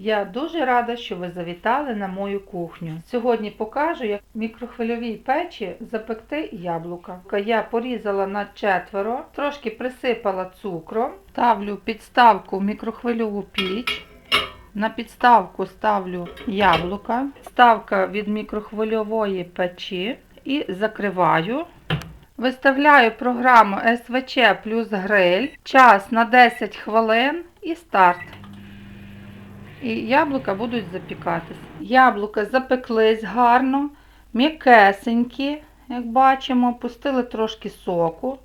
Я дуже рада, що ви завітали на мою кухню. Сьогодні покажу, як в мікрохвильовій печі запекти яблука. Я порізала на четверо, трошки присипала цукром, ставлю підставку в мікрохвильову піч. На підставку ставлю яблука, ставка від мікрохвильової печі і закриваю. Виставляю програму СВЧ плюс гриль, час на 10 хвилин і старт. І яблука будуть запікатись. Яблука запеклись гарно, м'якесенькі, як бачимо, пустили трошки соку.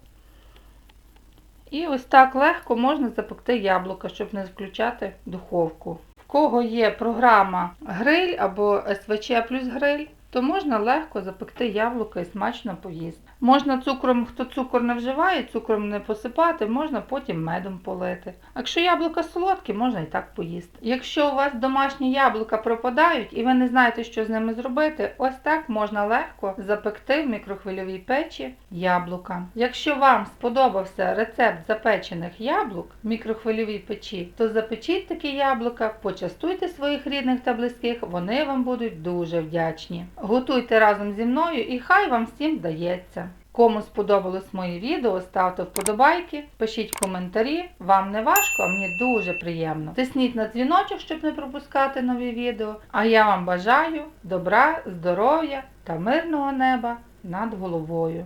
І ось так легко можна запекти яблука, щоб не включати духовку. В кого є програма гриль або СВЧ плюс гриль, то можна легко запекти яблука і смачно поїсти. Можна цукром, хто цукор не вживає, цукром не посипати, можна потім медом полити. Якщо яблука солодкі, можна і так поїсти. Якщо у вас домашні яблука пропадають і ви не знаєте, що з ними зробити, ось так можна легко запекти в мікрохвильовій печі яблука. Якщо вам сподобався рецепт запечених яблук в мікрохвильовій печі, то запечіть такі яблука, почастуйте своїх рідних та близьких, вони вам будуть дуже вдячні. Готуйте разом зі мною і хай вам всім вдається. Кому сподобалось моє відео, ставте вподобайки, пишіть коментарі. Вам не важко, а мені дуже приємно. Тисніть на дзвіночок, щоб не пропускати нові відео. А я вам бажаю добра, здоров'я та мирного неба над головою.